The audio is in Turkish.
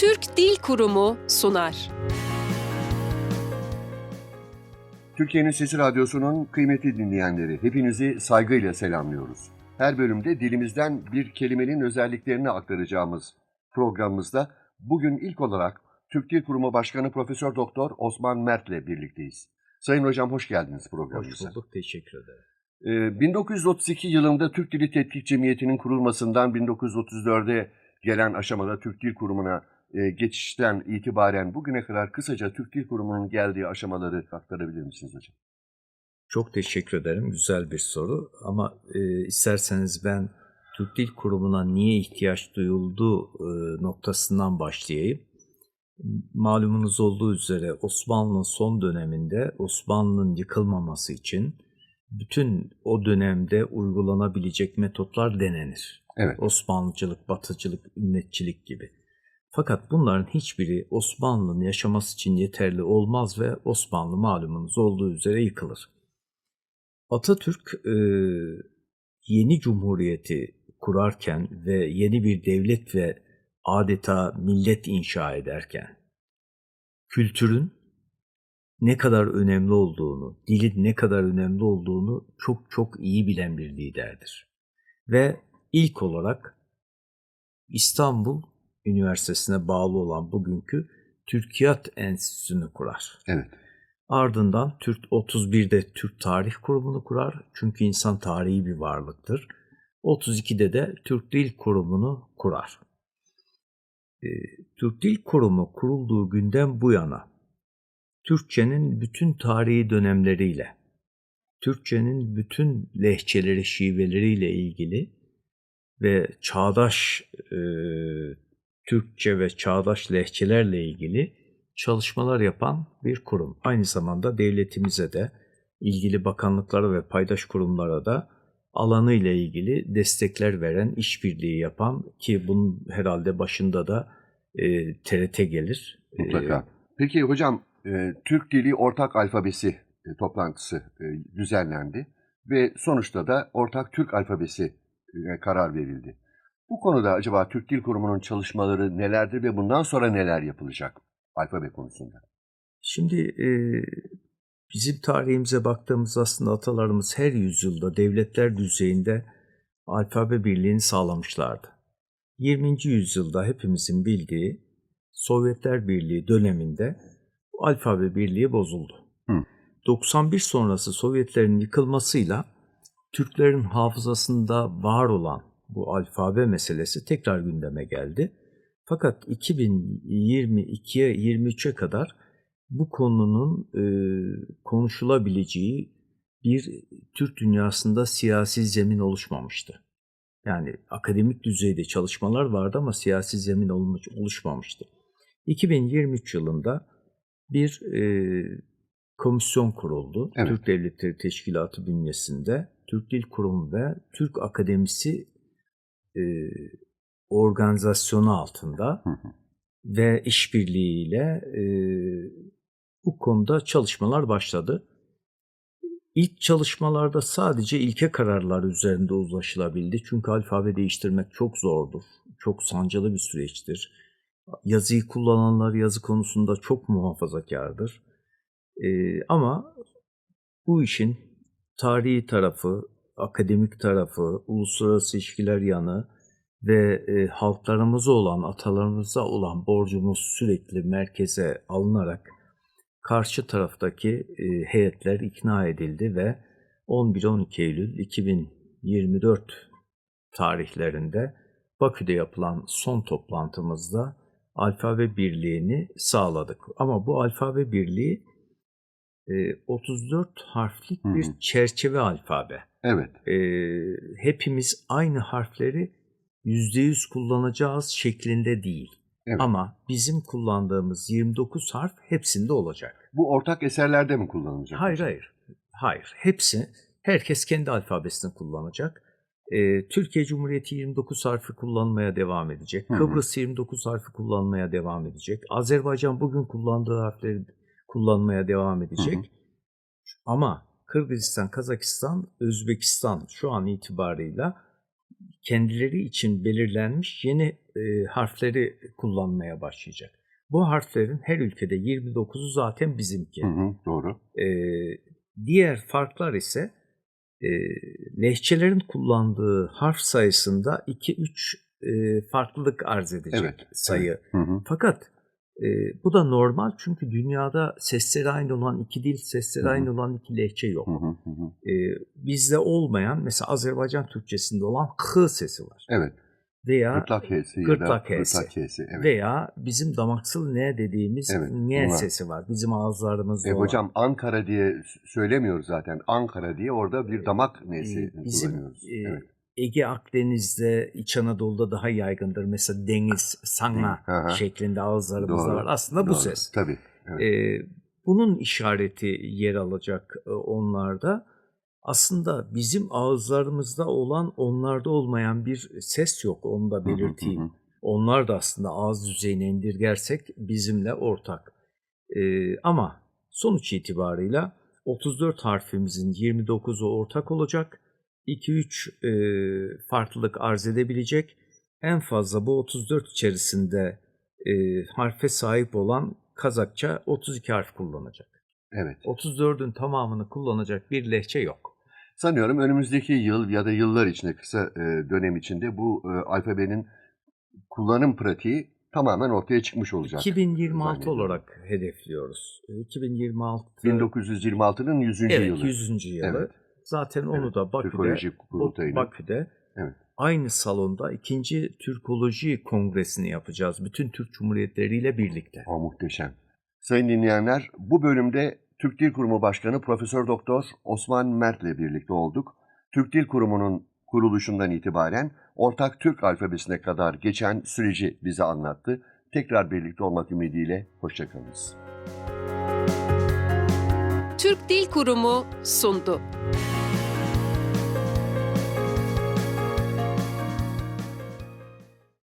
Türk Dil Kurumu sunar. Türkiye'nin Sesi Radyosu'nun kıymetli dinleyenleri, hepinizi saygıyla selamlıyoruz. Her bölümde dilimizden bir kelimenin özelliklerini aktaracağımız programımızda bugün ilk olarak Türk Dil Kurumu Başkanı Profesör Doktor Osman Mert'le birlikteyiz. Sayın Hocam hoş geldiniz Hoş programımıza. bulduk, teşekkür ederim. Ee, 1932 yılında Türk Dili Tetkik Cemiyeti'nin kurulmasından 1934'e gelen aşamada Türk Dil Kurumu'na e, geçişten itibaren bugüne kadar kısaca Türk Dil Kurumu'nun geldiği aşamaları aktarabilir misiniz hocam? Çok teşekkür ederim. Güzel bir soru ama e, isterseniz ben Türk Dil Kurumu'na niye ihtiyaç duyulduğu e, noktasından başlayayım. Malumunuz olduğu üzere Osmanlı'nın son döneminde Osmanlı'nın yıkılmaması için bütün o dönemde uygulanabilecek metotlar denenir. Evet. Osmanlıcılık, batıcılık, ümmetçilik gibi. Fakat bunların hiçbiri Osmanlı'nın yaşaması için yeterli olmaz ve Osmanlı malumunuz olduğu üzere yıkılır. Atatürk e, yeni cumhuriyeti kurarken ve yeni bir devlet ve adeta millet inşa ederken kültürün ne kadar önemli olduğunu, dilin ne kadar önemli olduğunu çok çok iyi bilen bir liderdir. Ve ilk olarak İstanbul Üniversitesi'ne bağlı olan bugünkü Türkiyat Enstitüsü'nü kurar. Evet. Ardından Türk 31'de Türk Tarih Kurumu'nu kurar. Çünkü insan tarihi bir varlıktır. 32'de de Türk Dil Kurumu'nu kurar. Ee, Türk Dil Kurumu kurulduğu günden bu yana Türkçenin bütün tarihi dönemleriyle, Türkçenin bütün lehçeleri, şiveleriyle ilgili ve çağdaş e, Türkçe ve çağdaş lehçelerle ilgili çalışmalar yapan bir kurum. Aynı zamanda devletimize de ilgili bakanlıklara ve paydaş kurumlara da alanıyla ilgili destekler veren, işbirliği yapan ki bunun herhalde başında da e, TRT gelir. Mutlaka. E, Peki hocam e, Türk Dili Ortak Alfabesi e, toplantısı e, düzenlendi ve sonuçta da Ortak Türk Alfabesi e, karar verildi. Bu konuda acaba Türk Dil Kurumu'nun çalışmaları nelerdir ve bundan sonra neler yapılacak alfabe konusunda? Şimdi e, bizim tarihimize baktığımız aslında atalarımız her yüzyılda devletler düzeyinde alfabe birliğini sağlamışlardı. 20. yüzyılda hepimizin bildiği Sovyetler Birliği döneminde alfabe birliği bozuldu. Hı. 91 sonrası Sovyetlerin yıkılmasıyla Türklerin hafızasında var olan bu alfabe meselesi tekrar gündeme geldi. Fakat 2022'ye 23'e kadar bu konunun e, konuşulabileceği bir Türk dünyasında siyasi zemin oluşmamıştı. Yani akademik düzeyde çalışmalar vardı ama siyasi zemin olmuş, oluşmamıştı. 2023 yılında bir e, komisyon kuruldu. Evet. Türk Devletleri Teşkilatı bünyesinde Türk Dil Kurumu ve Türk Akademisi e, organizasyonu altında Hı hı. ve işbirliğiyle e, bu konuda çalışmalar başladı. İlk çalışmalarda sadece ilke kararlar üzerinde uzlaşılabildi. Çünkü alfabe değiştirmek çok zordur. Çok sancılı bir süreçtir. Yazıyı kullananlar yazı konusunda çok muhafazakardır. Ee, ama bu işin tarihi tarafı, akademik tarafı, uluslararası ilişkiler yanı ve e, halklarımıza olan, atalarımıza olan borcumuz sürekli merkeze alınarak karşı taraftaki e, heyetler ikna edildi ve 11-12 Eylül 2024 tarihlerinde Bakü'de yapılan son toplantımızda alfabe birliğini sağladık. Ama bu alfabe birliği 34 harflik Hı hı. bir çerçeve alfabe. Evet. E, hepimiz aynı harfleri %100 kullanacağız şeklinde değil. Evet. Ama bizim kullandığımız 29 harf hepsinde olacak. Bu ortak eserlerde mi kullanılacak? Hayır hayır. Hayır. Hepsi herkes kendi alfabesini kullanacak. Ee, Türkiye Cumhuriyeti 29 harfi kullanmaya devam edecek. Hı hı. Kıbrıs 29 harfi kullanmaya devam edecek. Azerbaycan bugün kullandığı harfleri kullanmaya devam edecek. Hı hı. Ama Kırgızistan, Kazakistan, Özbekistan şu an itibarıyla kendileri için belirlenmiş yeni e, harfleri kullanmaya başlayacak. Bu harflerin her ülkede 29'u zaten bizimki. Hı hı, doğru. E, diğer farklar ise e, lehçelerin kullandığı harf sayısında 2-3 e, farklılık arz edecek Evet, sayı. Hı hı. Fakat e, bu da normal çünkü dünyada sesleri aynı olan iki dil, sesleri aynı olan iki lehçe yok. Hı hı. E, bizde olmayan mesela Azerbaycan Türkçesinde olan k sesi var. Evet. Veya Gırtlak da Gırtlak H'si. Evet. veya bizim damaksal ne dediğimiz Evet, ne sesi var. Bizim ağızlarımızda E, olan. hocam Ankara diye söylemiyoruz zaten. Ankara diye orada bir damak nesi Ee, bizim kullanıyoruz. e, evet. Ege Akdeniz'de, İç Anadolu'da daha yaygındır. Mesela deniz, sanga şeklinde ağızlarımızda Doğru, var. Aslında bu Doğru. ses. Tabii. Evet. Ee, bunun işareti yer alacak e, onlarda. Aslında bizim ağızlarımızda olan onlarda olmayan bir ses yok. Onu da Hı hı, belirteyim. hı hı. Onlar da aslında ağız düzeyine indirgersek bizimle ortak. Ee, ama sonuç itibarıyla 34 harfimizin 29'u ortak olacak. 2-3 e, farklılık arz edebilecek. En fazla bu 34 içerisinde e, harfe sahip olan Kazakça 32 harf kullanacak. Evet. 34'ün tamamını kullanacak bir lehçe yok. Sanıyorum önümüzdeki yıl ya da yıllar içinde kısa e, dönem içinde bu e, alfabenin kullanım pratiği tamamen ortaya çıkmış olacak. 2026 zannediyorum. olarak hedefliyoruz. 2026 1926'nın 100. evet, yılı. 100. yılı. Evet. Zaten onu Evet, da Bakü'de. Bakü'de Evet. aynı salonda ikinci Türkoloji Kongresi'ni yapacağız. Bütün Türk Cumhuriyetleriyle birlikte. O muhteşem. Sayın dinleyenler, bu bölümde Türk Dil Kurumu Başkanı Profesör Doktor Osman Mert'le birlikte olduk. Türk Dil Kurumu'nun kuruluşundan itibaren ortak Türk alfabesine kadar geçen süreci bize anlattı. Tekrar birlikte olmak ümidiyle hoşçakalınız. Türk Dil Kurumu sundu.